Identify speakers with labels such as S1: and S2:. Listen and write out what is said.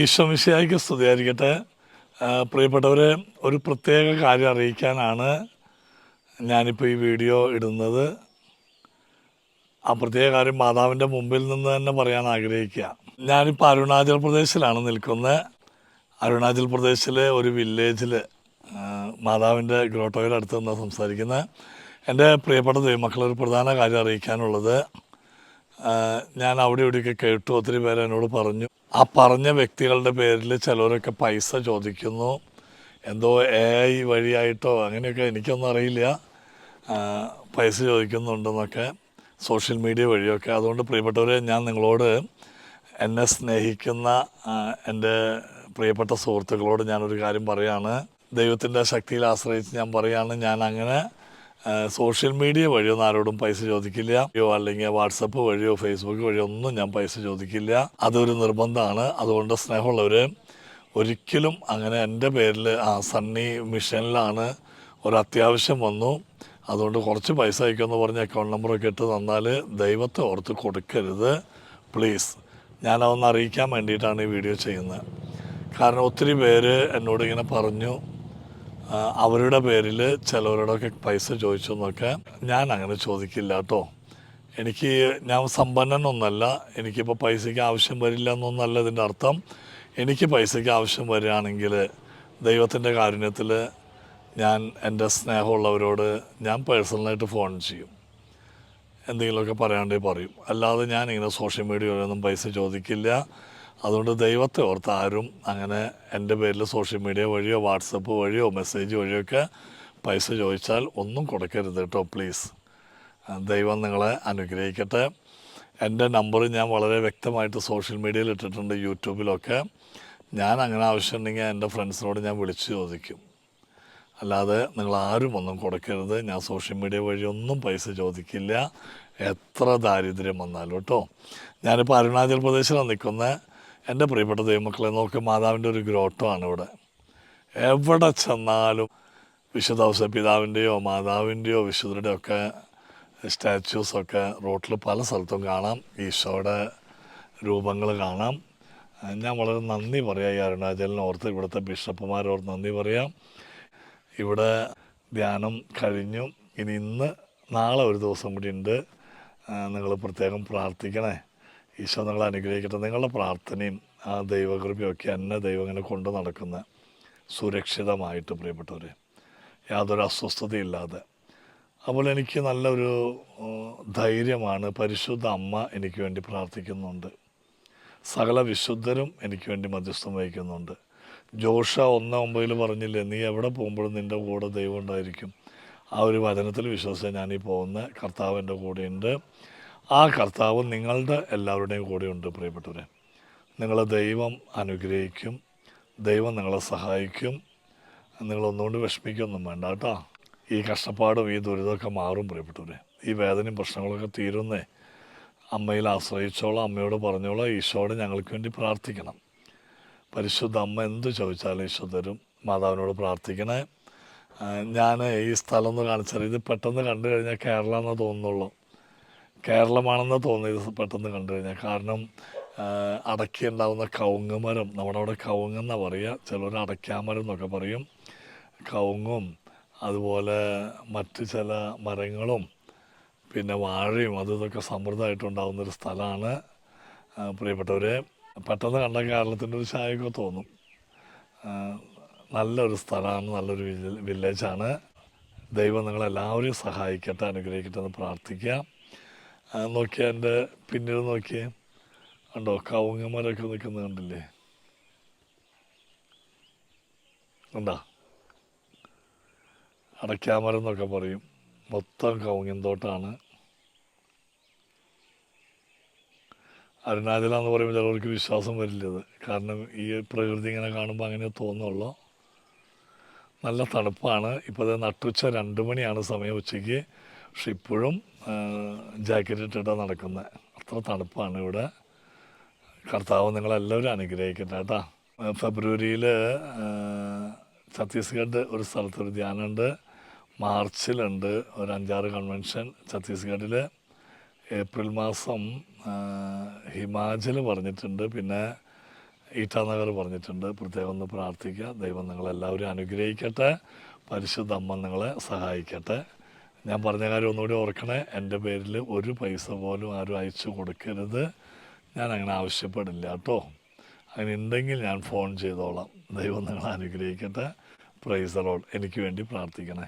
S1: ഈശ്വമിശയായിക്ക് സ്തുതിയായിരിക്കട്ടെ. പ്രിയപ്പെട്ടവരെ ഒരു പ്രത്യേക കാര്യം അറിയിക്കാനാണ് ഞാനിപ്പോൾ ഈ വീഡിയോ ഇടുന്നത്. ആ പ്രത്യേക കാര്യം മാതാവിന്റെ മുമ്പിൽ നിന്ന് തന്നെ പറയാൻ ആഗ്രഹിക്കുക. ഞാനിപ്പോൾ അരുണാചൽ പ്രദേശിലാണ് നിൽക്കുന്നത്. അരുണാചൽ പ്രദേശിലെ ഒരു വില്ലേജിൽ മാതാവിന്റെ ഗ്രോട്ടോയുടെ അടുത്ത് നിന്നാണ് സംസാരിക്കുന്നത്. എന്റെ പ്രിയപ്പെട്ട ദൈവമക്കളെ ഒരു പ്രധാന കാര്യം അറിയിക്കാനുള്ളത്. ഞാൻ അവിടെ ഇവിടെയൊക്കെ കേട്ടു. ഒത്തിരി പേര് എന്നോട് പറഞ്ഞു. ആ പറഞ്ഞ വ്യക്തികളുടെ പേരിൽ ചിലരൊക്കെ പൈസ ചോദിക്കുന്നു. എന്തോ എ ഐ വഴിയായിട്ടോ അങ്ങനെയൊക്കെ എനിക്കൊന്നും അറിയില്ല. പൈസ ചോദിക്കുന്നുണ്ടെന്നൊക്കെ സോഷ്യൽ മീഡിയ വഴിയൊക്കെ. അതുകൊണ്ട് പ്രിയപ്പെട്ടവരെ ഞാൻ നിങ്ങളോട് എന്നെ സ്നേഹിക്കുന്ന എന്റെ പ്രിയപ്പെട്ട സുഹൃത്തുക്കളോട് ഞാനൊരു കാര്യം പറയാണ്. ദൈവത്തിന്റെ ശക്തിയിൽ ആശ്രയിച്ച് ഞാൻ പറയുകയാണ് ഞാൻ അങ്ങനെ സോഷ്യൽ മീഡിയ വഴിയൊന്നും ആരോടും പൈസ ചോദിക്കില്ല. അല്ലെങ്കിൽ വാട്സപ്പ് വഴിയോ ഫേസ്ബുക്ക് വഴിയോ ഒന്നും ഞാൻ പൈസ ചോദിക്കില്ല. അതൊരു നിർബന്ധമാണ്. അതുകൊണ്ട് സ്നേഹമുള്ളവർ ഒരിക്കലും അങ്ങനെ എന്റെ പേരിൽ ആ സണ്ണി മിഷനിലാണ് ഒരു അത്യാവശ്യം വന്നു. അതുകൊണ്ട് കുറച്ച് പൈസ അയക്കുമെന്ന് പറഞ്ഞ് അക്കൗണ്ട് നമ്പറൊക്കെ ഇട്ട് തന്നാൽ ദൈവത്തെ ഓർത്ത് കൊടുക്കരുത്. പ്ലീസ് ഞാനതൊന്ന് അറിയിക്കാൻ വേണ്ടിയിട്ടാണ് ഈ വീഡിയോ ചെയ്യുന്നത്. കാരണം ഒത്തിരി പേര് എന്നോട് ഇങ്ങനെ പറഞ്ഞു. അവരുടെ പേരിൽ ചിലവരോടൊക്കെ പൈസ ചോദിച്ചു എന്നൊക്കെ ഞാൻ അങ്ങനെ ചോദിക്കില്ല കേട്ടോ. എനിക്ക് ഞാൻ സമ്പന്നനൊന്നല്ല എനിക്കിപ്പോൾ പൈസയ്ക്ക് ആവശ്യം വരില്ല എന്നൊന്നല്ല ഇതിന്റെ അർത്ഥം. എനിക്ക് പൈസയ്ക്ക് ആവശ്യം വരികയാണെങ്കിൽ ദൈവത്തിന്റെ കാരുണ്യത്തിൽ ഞാൻ എന്റെ സ്നേഹമുള്ളവരോട് ഞാൻ പേഴ്സണലായിട്ട് ഫോൺ ചെയ്യും. എന്തെങ്കിലുമൊക്കെ പറയാണ്ടേ പറയും. അല്ലാതെ ഞാൻ ഇങ്ങനെ സോഷ്യൽ മീഡിയയിലൊന്നും പൈസ ചോദിക്കില്ല. അതുകൊണ്ട് ദൈവത്തെ ഓർത്ത് ആരും അങ്ങനെ എന്റെ പേരിൽ സോഷ്യൽ മീഡിയ വഴിയോ വാട്സപ്പ് വഴിയോ മെസ്സേജ് വഴിയോ ഒക്കെ പൈസ ചോദിച്ചാൽ ഒന്നും കൊടുക്കരുത് കേട്ടോ പ്ലീസ്. ദൈവം നിങ്ങളെ അനുഗ്രഹിക്കട്ടെ. എന്റെ നമ്പർ ഞാൻ വളരെ വ്യക്തമായിട്ട് സോഷ്യൽ മീഡിയയിൽ ഇട്ടിട്ടുണ്ട് യൂട്യൂബിലൊക്കെ. ഞാൻ അങ്ങനെ ആവശ്യമുണ്ടെങ്കിൽ എന്റെ ഫ്രണ്ട്സിനോട് ഞാൻ വിളിച്ച് ചോദിക്കും. അല്ലാതെ നിങ്ങൾ ആരും ഒന്നും കൊടുക്കരുത്. ഞാൻ സോഷ്യൽ മീഡിയ വഴി ഒന്നും പൈസ ചോദിക്കില്ല. എത്ര ദാരിദ്ര്യം വന്നാലും കേട്ടോ. ഞാനിപ്പോൾ അരുണാചൽ പ്രദേശിലാണ് നിൽക്കുന്നത്. എന്റെ പ്രിയപ്പെട്ട ദൈവമക്കളെ നോക്ക് മാതാവിന്റെ ഒരു ഗ്രോട്ടമാണ് ഇവിടെ. എവിടെ ചെന്നാലും വിശുദ്ധ പിതാവിന്റെയോ മാതാവിന്റെയോ വിശുദ്ധരുടെയോ ഒക്കെ സ്റ്റാച്യൂസൊക്കെ റോട്ടിൽ പല സ്ഥലത്തും കാണാം. ഈശോയുടെ രൂപങ്ങൾ കാണാം. ഞാൻ വളരെ നന്ദി പറയാം ഈ അരുണാചലിനോർത്ത് ഇവിടുത്തെ ബിഷപ്പുമാരോർത്ത് നന്ദി പറയാം. ഇവിടെ ധ്യാനം കഴിഞ്ഞു. ഇനി ഇന്ന് നാളെ ഒരു ദിവസം കൂടി ഉണ്ട്. നിങ്ങൾ പ്രത്യേകം പ്രാർത്ഥിക്കണേ. ഈശോ നിങ്ങളെ അനുഗ്രഹിക്കട്ടെ. നിങ്ങളുടെ പ്രാർത്ഥനയും ആ ദൈവകൃപയൊക്കെ എന്നെ ദൈവം ഇങ്ങനെ കൊണ്ടു നടക്കുന്ന സുരക്ഷിതമായിട്ട് പ്രിയപ്പെട്ടവരെ യാതൊരു അസ്വസ്ഥതയില്ലാതെ. അപ്പോൾ എനിക്ക് നല്ലൊരു ധൈര്യമാണ് പരിശുദ്ധ അമ്മ എനിക്ക് വേണ്ടി പ്രാർത്ഥിക്കുന്നുണ്ട്. സകല വിശുദ്ധരും എനിക്ക് വേണ്ടി മധ്യസ്ഥം വഹിക്കുന്നുണ്ട്. ജോഷ ഒന്ന് ഒമ്പതിൽ പറഞ്ഞില്ലേ നീ എവിടെ പോകുമ്പോഴും നിന്റെ കൂടെ ദൈവം ഉണ്ടായിരിക്കും. ആ ഒരു വചനത്തിൽ വിശ്വസിച്ച് ഞാനീ പോകുന്ന കർത്താവിന്റെ കൂടെയുണ്ട്. ആ കർത്താവ് നിങ്ങളുടെ എല്ലാവരുടെയും കൂടെ ഉണ്ട് പ്രിയപ്പെട്ടവരെ. നിങ്ങളെ ദൈവം അനുഗ്രഹിക്കും ദൈവം നിങ്ങളെ സഹായിക്കും. നിങ്ങളൊന്നുകൊണ്ട് വിഷമിക്കൊന്നും വേണ്ട കേട്ടോ. ഈ കഷ്ടപ്പാടും ഈ ദുരിതമൊക്കെ മാറും പ്രിയപ്പെട്ടവരെ. ഈ വേദനയും പ്രശ്നങ്ങളൊക്കെ തീരുന്നേ. അമ്മയിൽ ആശ്രയിച്ചോളാം അമ്മയോട് പറഞ്ഞോളാം ഈശോയോട് ഞങ്ങൾക്ക് വേണ്ടി പ്രാർത്ഥിക്കണം. പരിശുദ്ധ അമ്മ എന്ത് ചോദിച്ചാലും ഈശോ തരും. മാതാവിനോട് പ്രാർത്ഥിക്കണേ. ഞാൻ ഈ സ്ഥലം ഒന്ന് കാണിച്ചാൽ ഇത് പെട്ടെന്ന് കണ്ടു കഴിഞ്ഞാൽ കേരള എന്ന് തോന്നുന്നുള്ളൂ. കേരളമാണെന്ന് തോന്നിയത് പെട്ടെന്ന് കണ്ടു കഴിഞ്ഞാൽ. കാരണം അടക്കിയുണ്ടാവുന്ന കവുങ്ങ് മരം നമ്മുടെ അവിടെ കവുങ്ങെന്നാണ് പറയുക. ചിലർ അടയ്ക്കാമരം എന്നൊക്കെ പറയും. കവുങ്ങും അതുപോലെ മറ്റു ചില മരങ്ങളും പിന്നെ വാഴയും അതും ഇതൊക്കെ സമൃദ്ധമായിട്ടുണ്ടാകുന്നൊരു സ്ഥലമാണ്. പ്രിയപ്പെട്ടവരെ പെട്ടെന്ന് കണ്ട കേരളത്തിന്റെ ഒരു ചായയൊക്കെ തോന്നും. നല്ലൊരു സ്ഥലമാണ് നല്ലൊരു വില്ല- വില്ലേജാണ്. ദൈവം നിങ്ങളെല്ലാവരെയും സഹായിക്കട്ടെ അനുഗ്രഹിക്കട്ടെ എന്ന് പ്രാർത്ഥിക്കുക ആ, നോക്കിയാൽ എന്റെ പിന്നീട് നോക്കിയേ. ഉണ്ടോ കവുങ്ങന്മാരൊക്കെ നിൽക്കുന്നത് കണ്ടില്ലേ? കണ്ടോ? അടയ്ക്കാമരം എന്നൊക്കെ പറയും. മൊത്തം കവുങ്ങിൻ തോട്ടാണ്. എന്ന് പറയുമ്പോൾ ചിലവർക്ക് വിശ്വാസം വരില്ല അത്. കാരണം ഈ പ്രകൃതി ഇങ്ങനെ കാണുമ്പോൾ അങ്ങനെ തോന്നുള്ളൂ. നല്ല തണുപ്പാണ്. ഇപ്പോൾ അത് നട്ടുച്ച രണ്ട് മണിയാണ് സമയം ഉച്ചയ്ക്ക്. പക്ഷെ ഇപ്പോഴും ജാക്കറ്റ് ഇട്ടിട്ടാണ് നടക്കുന്നത് അത്ര തണുപ്പാണ് ഇവിടെ. കർത്താവ് നിങ്ങളെല്ലാവരും അനുഗ്രഹിക്കട്ടെ കേട്ടോ. ഫെബ്രുവരിയിൽ ഛത്തീസ്ഗഡ് ഒരു സ്ഥലത്തൊരു ധ്യാനമുണ്ട്. മാർച്ചിലുണ്ട് ഒരു അഞ്ചാറ് കൺവെൻഷൻ ഛത്തീസ്ഗഡിൽ ഏപ്രിൽ മാസം ഹിമാചൽ പറഞ്ഞിട്ടുണ്ട്. പിന്നെ ഈറ്റാനഗർ പറഞ്ഞിട്ടുണ്ട്. പ്രത്യേകം ഒന്ന് പ്രാർത്ഥിക്കുക ദൈവം നിങ്ങളെല്ലാവരും അനുഗ്രഹിക്കട്ടെ. പരിശുദ്ധ അമ്മ നിങ്ങളെ സഹായിക്കട്ടെ. ഞാൻ പറഞ്ഞ കാര്യം ഒന്നുകൂടി ഓർക്കണേ. എന്റെ പേരിൽ ഒരു പൈസ പോലും ആരും അയച്ചു കൊടുക്കരുത്. ഞാൻ അങ്ങനെ ആവശ്യപ്പെടില്ല കേട്ടോ. അങ്ങനെ ഉണ്ടെങ്കിൽ ഞാൻ ഫോൺ ചെയ്തോളാം. ദൈവം നിങ്ങളെ അനുഗ്രഹിക്കട്ടെ. പ്രൈസറോൾ എനിക്ക് വേണ്ടി പ്രാർത്ഥിക്കണേ.